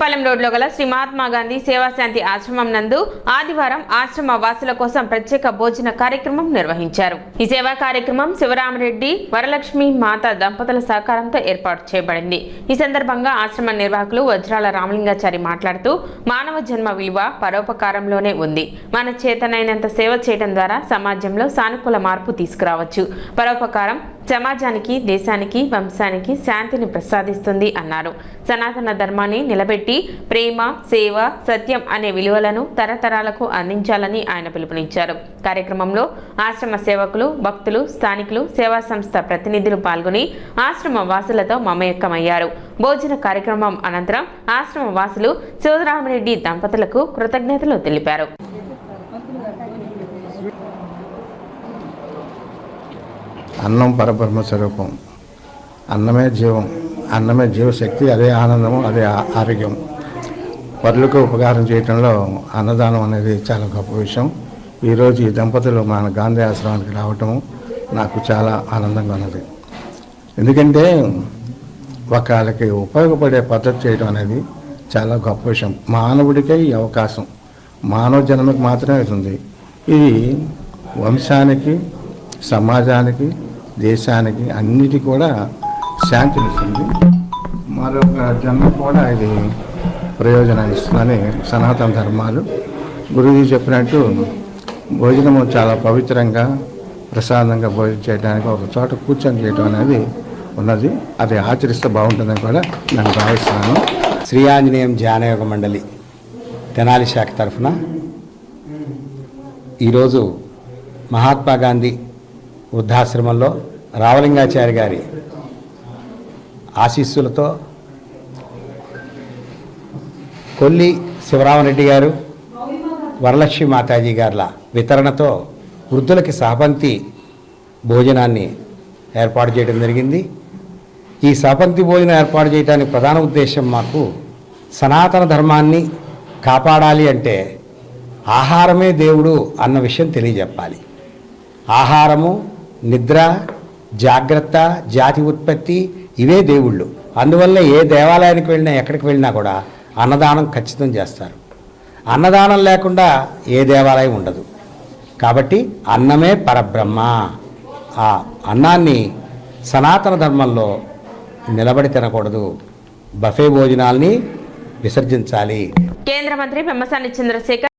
పాలెం రోడ్లో గల శ్రీ మహాత్మా గాంధీ సేవాశాంతి ఆశ్రమం నందు ఆదివారం ఆశ్రమ వాసుల కోసం ప్రత్యేక భోజన కార్యక్రమం నిర్వహించారు. ఈ సేవా కార్యక్రమం శివరామరెడ్డి వరలక్ష్మి మాత దంపతుల సహకారంతో ఏర్పాటు చేయబడింది. ఈ సందర్భంగా ఆశ్రమ నిర్వాహకులు వజ్రాల రామలింగాచారి మాట్లాడుతూ మానవ జన్మ విలువ పరోపకారంలోనే ఉంది. మన చేతనైనంత సేవ చేయడం ద్వారా సమాజంలో సానుకూల మార్పు తీసుకురావచ్చు. పరోపకారం సమాజానికి దేశానికి వంశానికి శాంతిని ప్రసాదిస్తుంది అన్నారు. సనాతన ధర్మాన్ని నిలబెట్టి ప్రేమ సేవ సత్యం అనే విలువలను తరతరాలకు అందించాలని ఆయన పిలుపునిచ్చారు. కార్యక్రమంలో ఆశ్రమ సేవకులు భక్తులు స్థానికులు సేవా సంస్థ ప్రతినిధులు పాల్గొని ఆశ్రమ వాసులతో మమయక్కమయ్యారు. భోజన కార్యక్రమం అనంతరం ఆశ్రమ వాసులు శివరామరెడ్డి దంపతులకు కృతజ్ఞతలు తెలిపారు. అన్నం పరబ్రహ్మ స్వరూపం. అన్నమే జీవం అన్నమే జీవశక్తి అదే ఆనందము అదే ఆరోగ్యం. పరులకు ఉపకారం చేయటంలో అన్నదానం అనేది చాలా గొప్ప విషయం. ఈరోజు ఈ దంపతులు మన గాంధీ ఆశ్రమానికి రావటం నాకు చాలా ఆనందంగా ఉన్నది. ఎందుకంటే ఒకళ్ళకి ఉపయోగపడే పద్ధతి చేయడం అనేది చాలా గొప్ప విషయం. మానవుడికే ఈ అవకాశం. మానవ జన్మకి మాత్రమే అవుతుంది. ఇది వంశానికి సమాజానికి దేశానికి అన్నిటి కూడా శాంతినిస్తుంది మరొక జన్మ కూడా ఇది ప్రయోజనాన్ని ఇస్తుందని సనాతన ధర్మాలు. గురుజీ చెప్పినట్టు భోజనము చాలా పవిత్రంగా ప్రసాదంగా భోజనం చేయడానికి ఒక చోట కూర్చొని చేయడం అనేది ఉన్నది. అది ఆచరిస్తే బాగుంటుందని కూడా నేను భావిస్తున్నాను. శ్రీ ఆంజనేయం ధ్యానయోగ మండలి తెనాలి శాఖ తరఫున ఈరోజు మహాత్మా గాంధీ వృద్ధాశ్రమంలో రావలింగాచార్య గారి ఆశీస్సులతో కొల్లి శివరామరెడ్డి గారు వరలక్ష్మి మాతాజీ గారుల వితరణతో వృద్ధులకి సహపంతి భోజనాన్ని ఏర్పాటు చేయడం జరిగింది. ఈ సహపంతి భోజనం ఏర్పాటు చేయడానికి ప్రధాన ఉద్దేశం మాకు సనాతన ధర్మాన్ని కాపాడాలి అంటే ఆహారమే దేవుడు అన్న విషయం తెలియజెప్పాలి. ఆహారము నిద్ర జాగ్రత్త జాతి ఉత్పత్తి ఇవే దేవుళ్ళు. అందువల్ల ఏ దేవాలయానికి వెళ్ళినా ఎక్కడికి వెళ్ళినా కూడా అన్నదానం ఖచ్చితం చేస్తారు. అన్నదానం లేకుండా ఏ దేవాలయం ఉండదు. కాబట్టి అన్నమే పరబ్రహ్మ. ఆ అన్నాన్ని సనాతన ధర్మంలో నిలబడి తినకూడదు. బఫే భోజనాల్ని విసర్జించాలి. కేంద్ర మంత్రి పెమ్మసాని చంద్రశేఖర్